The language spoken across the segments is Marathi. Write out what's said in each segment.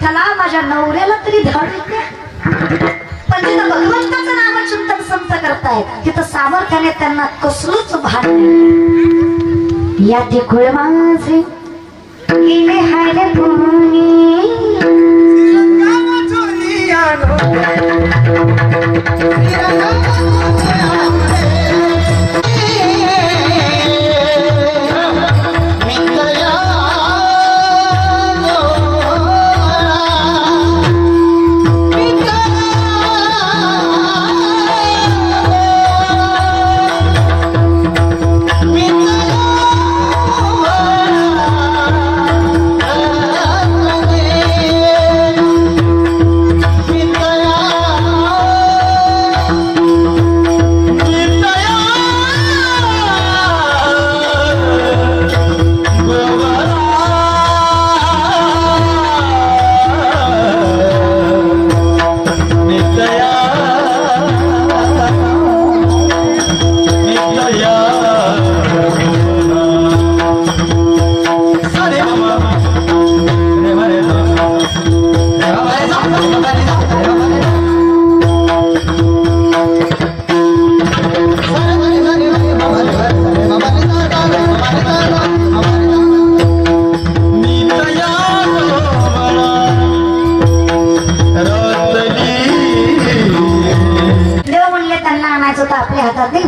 विठ्ठला माझ्या नवऱ्याला तरी धाड येते. पण तिथं भगवंताचं नाव चिंतन संत करतायत तिथं सामर्थ्याने त्यांना कसलंच भान या या तिकुळ माझे गेले हायले कोणी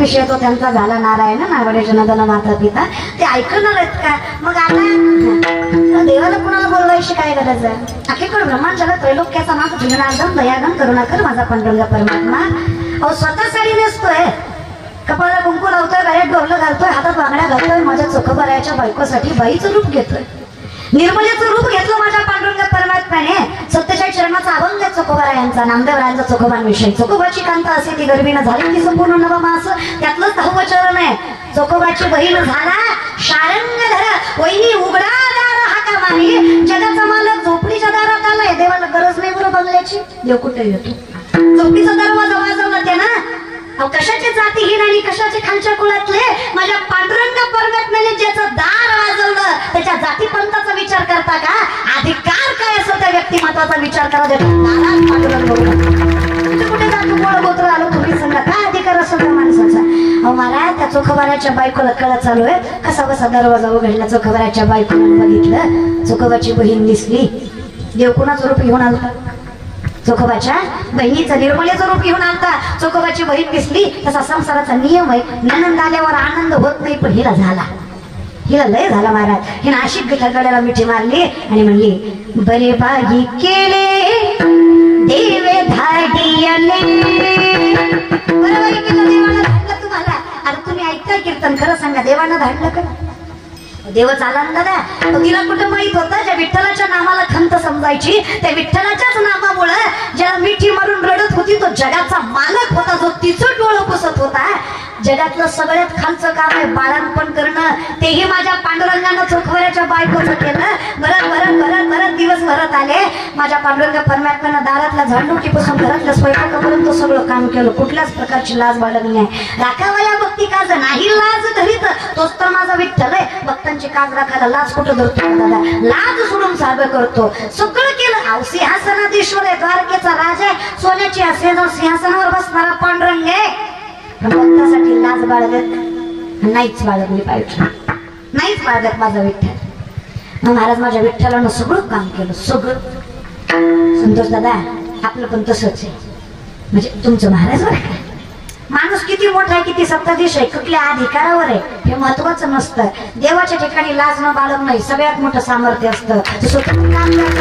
विषय तो त्यांचा झाला नारायण नागडेश जनधन माता पिता ते ऐकणार आहेत का? मग आता देवाला कुणाला बोलवायची काय गरज आहे? अखेकडे ब्रह्मांड जगत त्रैलोक्याचा नाथ दयागन दयागम करुणाकर माझा पांडुरंग परमात्मा. अहो स्वतः साडी नेसतोय. कपाळाला कुंकू लावतोय गळ्यात डोरलं घालतोय हातात बांगड्या घालतोय माझ्या चोखबरायाच्या बायकोसाठी बाईचं रूप घेतोय. निर्मलेचं रूप घेतलं माझ्या पांडुरंग परमात्म्याने. सत्यच्या शर्माचा अभंग आहे चोखोबारा यांचा नामदेवरायांचा चोखोबांविषयी चोखोबाची कांता असे ती गर्भीनं झाली ती संपूर्ण नवमास त्यातलंच दहावं चरण आहे. चोखोबाची बहीण झाला शारंग धर वहिनी उघडा दार हाका मारी जगाचा मालक झोपडीच्या दारात आलाय. देवाला गरज नाही बरं बंगल्याची. देव कुठे येतो झोपडीचा दरवाजा वाजवला ते ना जाती कशाचे जातीहीन आणि कशाचे खालच्या कुळातले? माझ्या पांडुरंग परमात्म्याने ज्याचं दार वाजवलं त्याच्या जाती पंथाचा विचार करता का? अधिकार काय असो त्या व्यक्तिमत्वाचा विचार करा पांडुरंग कुठे जातो? गोळ गोत्र आलो तुम्ही सांगा काय अधिकार असतो त्या माणसाचा? अहो महाराज त्या चोखबाराच्या बायकोला कळा चालू आहे. कसा कसा दरवाजा उघडला चोखबाराच्या बायकोला बघितलं. चोखोबाची बहीण दिसली. देव कुणाचं रूप घेऊन आलता? चोखोबाच्या बहिणीचं निर्मलेचं रूप घेऊन आणता चोखोबाची बहीण दिसली तसा संसाराचा नियम आहे नंद आल्यावर आनंद होत नाही पण हिला झाला. हिला लय झाला महाराज. हिनं अशी गड्याला मिठी मारली आणि म्हणली बरे बागी केले देवे धाडी तुम्हाला? अरे तुम्ही ऐकताय कीर्तन खरं सांगा देवानं धाडलं का? देवच आला ना तिला कुठं माहीत होतं? ज्या विठ्ठलाच्या नामाला खंत समजायची त्या विठ्ठलाच्याच नामामुळे ज्याला मिठी मारून रडत होती तो जगाचा मालक होता जो तिचं डोळं पुसत होता. जगातलं सगळ्यात खालचं काम आहे बाळांपण करणं. तेही माझ्या पांडुरंगानं चोखवऱ्याच्या बायकोचं केलं. भरत भरत भरत भरत दिवस भरत आले. माझ्या पांडुरंग परमात्म्यानं दारातल्या झाडणुकीपासून घरातल्या स्वयंपाकापर्यंत सगळं काम केलं. कुठल्याच प्रकारची लाज बाळगली नाही. राखावया भक्ती काज नाही लाज धरीत. तोच तर माझा विठ्ठल आहे. भक्तांची काज राखायला लाज कुठं धरतो दादा? लाज सोडून साधं करतो. सगळं केलं. अहो सिंहासनाधीश्वर आहे द्वारकेचा राज आहे. सोन्याची असेल सिंहासनावर बसणारा पांडुरंग आहे. भक्तासाठी लाज बाळगत नाहीच बाळगली पाहिजे. नाहीच बाळगत माझा विठ्ठल. मग महाराज माझ्या विठ्ठलानं सगळं काम केलं सगळं. संतोष दादा आपलं पण तसंच आहे. म्हणजे तुमचं महाराज बरं का? माणूस किती मोठा आहे किती सत्ताधीश आहे कुठल्या अधिकारावर आहे हे महत्वाचं नसतं. देवाच्या ठिकाणी लाज न बाळग नाही सगळ्यात मोठं सामर्थ्य असतं. काम लाज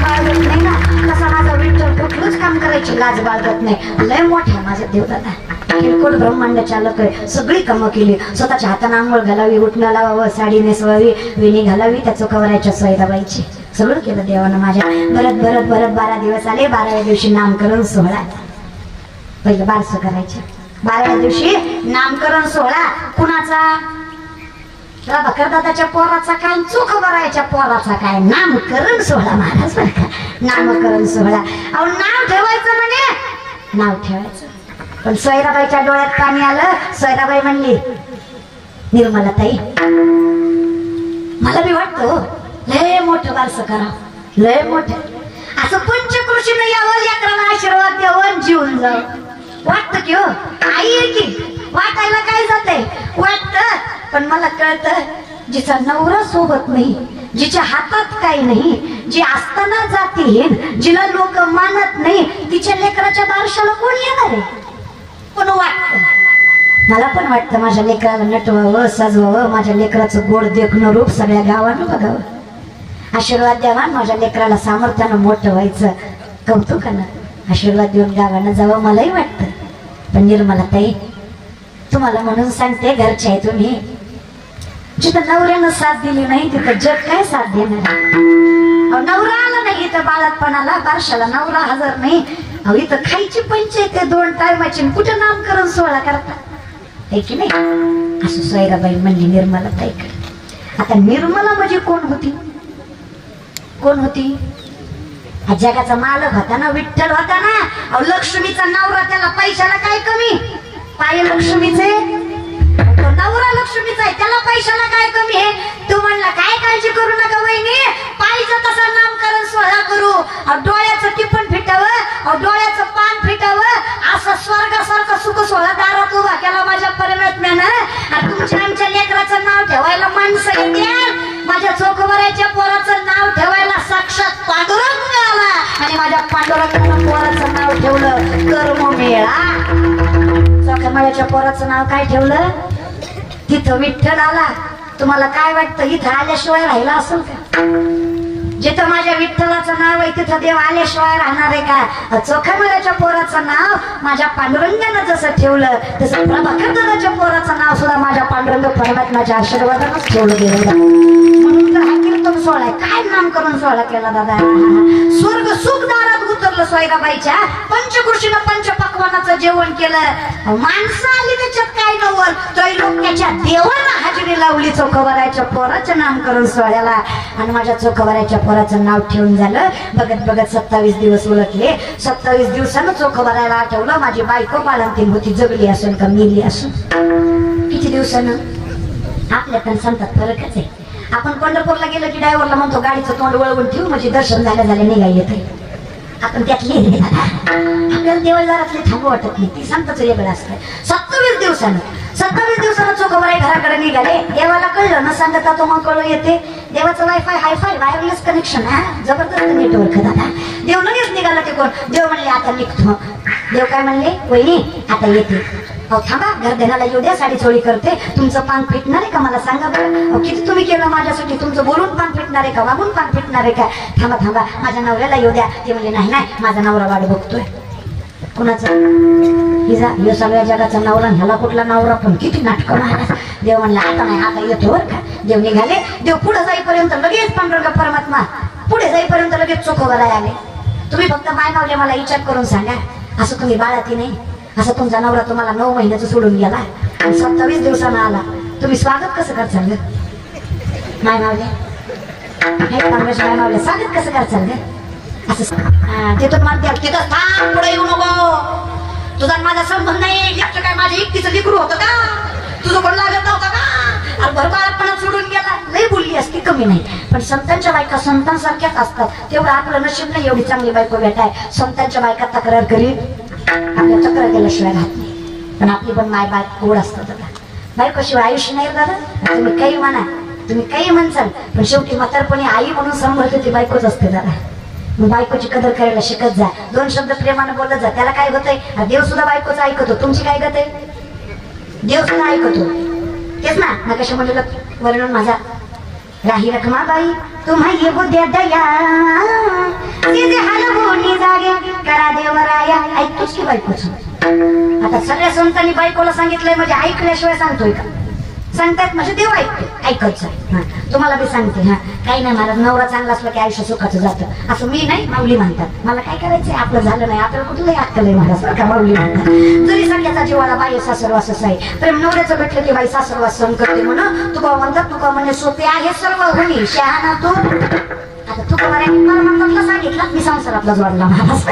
बाळगत नाही ना. तसा माझा विठ्ठल कुठलंच काम करायची लाज बाळगत नाही. लय मोठा आहे माझा देवदादा. किरकोळ ब्रह्मांड चालक आहे. सगळी कामं केली. स्वतःच्या हाताने आंघोळ घालावी उठणं लावावं साडी नेसवावी विणी घालावी त्या चोखावरायच्या सोयदाबाईची सगळं केलं देवानं माझ्या. भरत भरत भरत बारा दिवस आले. बाराव्या दिवशी नामकरण सोहळा. पहिलं बारसं करायचं बाराव्या दिवशी नामकरण सोहळा. कुणाचा? त्या पोराचा काय चोख बरायच्या पोराचा काय नामकरण सोहळा महाराज का. नामकरण सोहळा. अहो नाव ठेवायचं म्हणे. नाव ठेवायचं. पण सोयराबाईच्या डोळ्यात पाणी आलं सोयराबाई म्हणली निर्मला ताई मला बी वाटतो हो, लय मोठं बारसं करा लय मोठं. असं पंचकृषीनं यावं लेकराला आशीर्वाद द्यावं जीवन जावं. वाटत की हो आई आहे की वाटायला काय जाते वाटत पण मला कळतं जिचा नवरा सोबत नाही जिच्या हातात काही नाही जी असताना जातीहीन जिला लोक मानत नाही तिच्या लेकराच्या बारशाला कोण येणार आहे? पण वाटत मला पण वाटतं माझ्या लेकराला नटवावं सजवावं माझ्या लेकराचं गोड देखणं रूप सगळ्या गावानं बघावं. आशीर्वाद द्यावा माझ्या लेकराला सामर्थ्यानं मोठं व्हायचं कौतुकानं. आशीर्वाद देऊन गावानं जावं मलाही वाटतं. पण निर्मला ताई तुम्हाला म्हणून सांगते घरचे आहे तुम्ही. जिथं नवऱ्यानं साथ दिली नाही तिथं जग काय साथ देणार अहो, नवरा आला नाही इथं बाळातपणाला बारशाला नवरा हजर नाही. अहो इथं खायची पंचायत आहे दोन टायमाची कुठं नामकरण सोहळा करता? हे की नाही? असं सोयराबाई म्हणली निर्मला ताईकडे. आता निर्मला म्हणजे कोण होती? कोण होती? हा जगाचा मालक होता ना विठ्ठल होता ना? अहो लक्ष्मीचा नवरा त्याला पैशाला काय कमी? पाय लक्ष्मीचे? तो नवरा लक्ष्मीचा आहे त्याला पैशाला काय कमी आहे? तू म्हणला काय काळजी करू नका वहिनी करू. डोळ्याचं टिपण फिटावं अहो, डोळ्याचं पान फिटावं. असं स्वर्गासारखं सुख सोहळा दारात उभा केला माझ्या परमात्म्यानं. आणि तुमच्या आमच्या लेकराचं नाव ठेवायला माणसं येते माझ्या चोखवराच्या पोराचं नाव ठेवायला साक्षात पांडुरंग आला. आणि माझ्या पांडुरंगानं पोराचं नाव ठेवलं कर्म मेळा. चोखमाळ्याच्या पोराचं नाव काय ठेवलं? तिथं विठ्ठल आला. तुम्हाला काय वाटतं? इथं आल्याशिवाय राहिला असेल का? जिथं माझ्या विठ्ठलाचं नाव आहे तिथं देव आल्याशिवाय राहणार आहे का? चोखामळ्याच्या पोराचं नाव माझ्या पांडुरंगानं जसं ठेवलं तसं प्रभाकर दादाच्या पोराचं नाव सुद्धा माझ्या पांडुरंग परमात्म्याच्या आशीर्वादानंच ठेवलं गेलं म्हणून तर हा कीर्तन सोहळा आहे. काय करून सोहळा केला दादा? स्वर्ग सुख दारात उतरलं सोयराबाईच्या पंचकृषीनं पंचपक्वानाचं जेवण केलं. माणसं आली त्याच्यात काय नवल त्रैलोक्याच्या देवाला हजेरी लावली चोखवराच्या पोराचं नामकरण सोहळ्याला. आणि माझ्या चोखवराच्या पोराचं नाव ठेवून झालं. बघत बघत सत्तावीस दिवस उलटले. सत्तावीस दिवसानं चोखवरायला आठवलं. माझी बायको बाळंतीन होती. जगली असून का मेली असून. किती दिवसानं? आपल्या पण संतात फरकच आहे. आपण पंढरपूरला गेलो की ड्रायव्हरला म्हणतो गाडीचं तोंड वळवून ठेवू. म्हणजे दर्शन झालं झालं निघाय येते आपण त्यातली लिहिले आपल्याला देवळदारातले थांबू वाटत नाही. ती संतच वेगळं असतं. सत्तावीस दिवसानं सत्तावीस दिवसानं आहे घराकडे निघाले. देवाला कळलं न सांगता तो मग कळू येते. देवाचं वायफाय हायफाय वायरलेस कनेक्शन हा? जबरदस्त नेटवर्क दादा. देव लगेच निघाला ते कोण देव म्हणले आता निघतो. देव काय म्हणले वहिनी आता येते. अहो थांबा. गर्दनाला येऊ द्या. साडी चोळी करते. तुमचं पान फिटणार आहे का? मला सांगा बरं. हो, किती तुम्ही केलं माझ्यासाठी? तुमचं बोलून पान फिटणार आहे का? वागून पान फिटणार आहे का? थांबा थांबा. माझ्या नवऱ्याला येऊ द्या. ते म्हणजे नाही नाही. माझा नवरा वाट बघतोय. कुणाचं? हिजा सगळ्या जगाचा नवरा ह्याला कुठला नवरा? पण किती नाटक महाराज देव म्हणला आता नाही आता येतो बरं का. देव निघाले. देव पुढे जाईपर्यंत लगेच पांडुरंग परमात्मा पुढे जाईपर्यंत लगेच चोखोवर आले. तुम्ही फक्त माय मावले मला विचार करून सांगा. असं तुम्ही बाळाती नाही असं तुमचा नवरा तुम्हाला नऊ महिन्याचं सोडून गेला आणि सत्तावीस दिवसानं आला. तुम्ही स्वागत कसं करचाल ग? माय मावले. हे काँग्रेस माय मावले. स्वागत कसं करचाल ग? असं हा, तिथून म्हणते तिथं थांब पुढे येऊ नको. तुझा आणि माझा संबंध नाही. याचं काय माझ्या एकटीचं लिकरू होतं का? तुझं कोण लागत नव्हतं का? अरे सोडून गेला. लई बोलली असती. कमी नाही. पण संतांच्या बायका संतांसारख्याच असतात. तेवढं आपलं नशीब नाही एवढी चांगली बायको भेटाय. संतांच्या बायका तक्रार करीत आपल्या चक्र गेल्याशिवाय राहत नाही. पण आपली पण माय बाय गोड असतो दादा बायकोशिवाय आयुष्य नाही दादा तुम्ही काही म्हणा. तुम्ही काही म्हणसाल पण शेवटी म्हातारपणी आई म्हणून सांभाळते ती बायकोच असते दादा मग बायकोची कदर करायला शिकत जा. दोन शब्द प्रेमानं बोलत जा. त्याला काय होतंय? देव सुद्धा बायकोचं ऐकतो. तुमची काय गत आहे? देव सुद्धा ऐकतो. तेच ना. मग कशा वर्णन माझा राही रखमा बाई तुम्हा ये बुद्ध्या दया. तिचे हलवून जागे. करा देवराया ऐकतोच की बायकोच आता सगळ्या संतांनी बायकोला सांगितलंय म्हणजे ऐकल्याशिवाय सांगतोय का? सांगतात म्हणजे देव ऐकतो ऐकत हा. तुम्हाला मी सांगते हा. काही नाही मला नवरा चांगला असला की आयुष्य सुखाचं जातं. असं मी नाही माऊली म्हणतात. मला काय करायचंय? आपलं झालं नाही आपल्याला कुठलंही ऐकलंय मला महाराज का माऊली म्हणतात. जरी सगळ्याचा जीवाला बाई सासरवास आहे. प्रेम नवऱ्याचं भेटलं की बाई सासरवास सहन करते म्हणून तुका म्हणतात तुका म्हणे सोपे आहे सर्व होणी शहाणा तू. आता तुका मला म्हणतात सांगितलं? मी संसारातला जोडला महाराज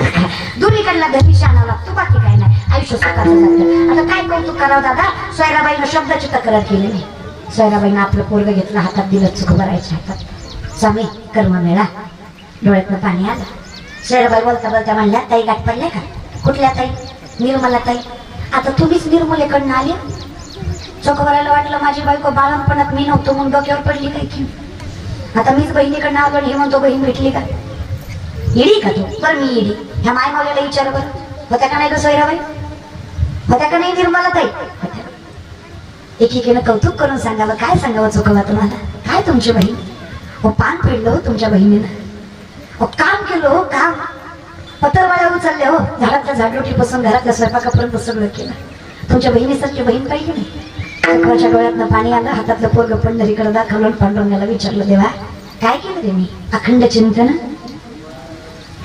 दोन्हीकडला घरी शाणा लागतो बाकी काय नाही. आयुष्य सुखाचं जातं. आता काय कौतुक करावं दादा? सोयराबाईनं शब्दाची तक्रार केली नाही. सोयराबाईनं आपलं पोरग घेतलं. हातात दिलं चुक भरायच्या हातात. स्वामी कर्म मेळा. डोळ्यातनं पाणी आलं. सोयराबाई बोलता बोलता म्हणल्या ताई गाठ पडल्या का? कुठल्या ताई? निर्मला ताई. आता तुम्हीच निर्मलेकडनं आले? चोखवरायला वाटलं माझी बायको बाळणपणात मी नव्हतो म्हणून डोक्यावर पडली काय की? आता मीच बहिणीकडनं आलो आणि हे म्हणतो बहीण भेटली का? इडी का तू? मी इडी ह्या माय मावल्याला विचार बरं. होत्या का नाही ग सोयराबाई? होत्या का नाही निर्मला ताई? एकीकेनं कौतुक करून सांगावं. काय सांगावं चुकवा तुम्हाला? काय तुमची बहीण? हो पान फिरलो हो तुमच्या बहिणीनं. हो काम केलं हो काम. पत्रवाड्या उचलले हो. झाडातल्या झाडलोटीपासून घरातल्या स्वयंपाकापर्यंत सगळं केलं. तुमच्या बहिणीसारखी बहीण पाहिजे नाही. चक्राच्या डोळ्यातनं पाणी आलं हातातलं पोरग पंढरीकडे दाखवलं पांडुरंगाला विचारलं देवा काय केलं रे मी? अखंड चिंतन?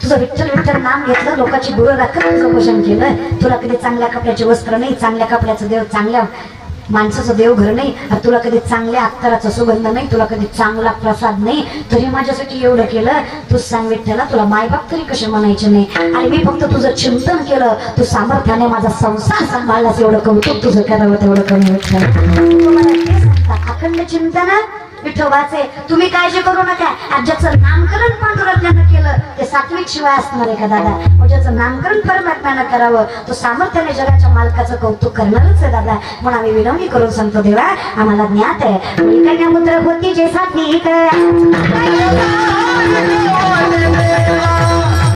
तुझं विठ्ठल विठ्ठल नाम घेतलं लोकांची गुरु राखत पोषण केलं तुला कधी चांगल्या कपड्याचे वस्त्र नाही चांगल्या कपड्याचं देव चांगल्या माणसाचं देवघर नाही तुला कधी चांगल्या अत्तराचा सुगंध नाही तुला कधी चांगला प्रसाद नाही तरी माझ्यासाठी एवढं केलं. तू सांग विठ्ठला तुला मायबाप तरी कसे म्हणायचे नाही? आणि मी फक्त तुझं चिंतन केलं. तू सामर्थ्याने माझा संसार सांभाळलास एवढं कौतुक तुझं करावं तेवढं कमी विठ्ठल. अखंड चिंतन विठोबाचे तुम्ही काळजी करू नका. आज ज्याचं नामकरण पांडुरंगानं केलं ते सात्विक शिवाय असणार आहे का दादा? मग ज्याचं नामकरण परमात्म्यानं करावं तो सामर्थ्याने जगाच्या मालकाचं कौतुक करणारच आहे दादा. म्हणून आम्ही विनवणी करून सांगतो देवा आम्हाला ज्ञात आहे. कन्यामुद्र होती जे सात्विक.